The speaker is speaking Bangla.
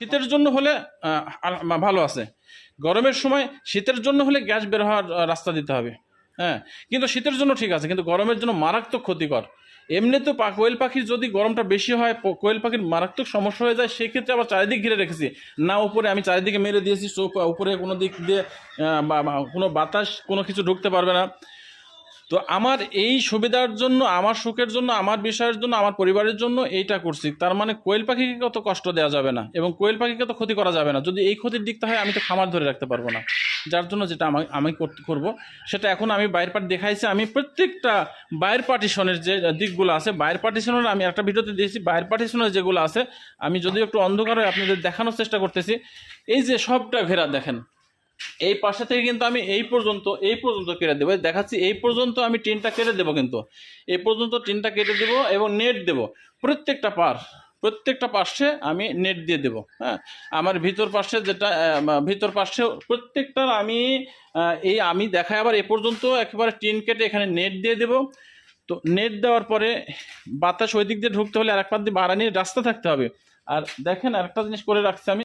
শীতের জন্য হলে ভালো আছে। গরমের সময় শীতের জন্য হলে গ্যাস বের হওয়ার রাস্তা দিতে হবে। হ্যাঁ কিন্তু শীতের জন্য ঠিক আছে, কিন্তু গরমের জন্য মারাত্মক ক্ষতিকর। এমনি তো কোয়েল পাখির যদি গরমটা বেশি হয় কোয়েল পাখির মারাত্মক সমস্যা হয়ে যায়, সেক্ষেত্রে আবার চারিদিক ঘিরে রেখেছি। না উপরে আমি চারিদিকে মেরে দিয়েছি উপরে কোনো দিক দিয়ে কোনো বাতাস কোনো কিছু ঢুকতে পারবে না। তো আমার এই সুবিধার জন্য, আমার সুখের জন্য, আমার বিষয়ের জন্য, আমার পরিবারের জন্য এইটা করছি। তার মানে কোয়েল পাখিকে কত কষ্ট দেওয়া যাবে না এবং কোয়েল পাখিকে তো ক্ষতি করা যাবে না। যদি এই ক্ষতির দিকটা হয়, আমি তো খামার ধরে রাখতে পারব না। যার জন্য যেটা আমি আমি করব, সেটা এখন আমি বাইরের পার্টি দেখাইছি। আমি প্রত্যেকটা বাইর পার্টিশনের যে দিকগুলো আছে বাইর পার্টিশনের আমি একটা ভিডিওতে দিয়েছি বাইর পার্টিশনের যেগুলো আছে, আমি যদিও একটু অন্ধকার আপনাদের দেখানোর চেষ্টা করতেছি। এই যে সবটা ঘেরা দেখেন এই পাশে থেকে কিন্তু আমি এই পর্যন্ত এই পর্যন্ত কেটে দেবো। দেখাচ্ছি, এই পর্যন্ত আমি টিনটা কেটে দেবো কিন্তু। এই পর্যন্ত টিনটা কেটে দেবো এবং নেট দেবো। প্রত্যেকটা পার, প্রত্যেকটা পাশে আমি নেট দিয়ে দেবো হ্যাঁ? আমার ভিতর পাশে যেটা ভিতর পাশে প্রত্যেকটার আমি এই আমি দেখাই আবার এ পর্যন্ত একেবারে টিন কেটে এখানে নেট দিয়ে দেবো। তো নেট দেওয়ার পরে বাতাস ওই দিক দিয়ে ঢুকতে হলে আর এক পাত দিয়ে বাড়ানির রাস্তা থাকতে হবে। আর দেখেন আরেকটা জিনিস করে রাখছি আমি।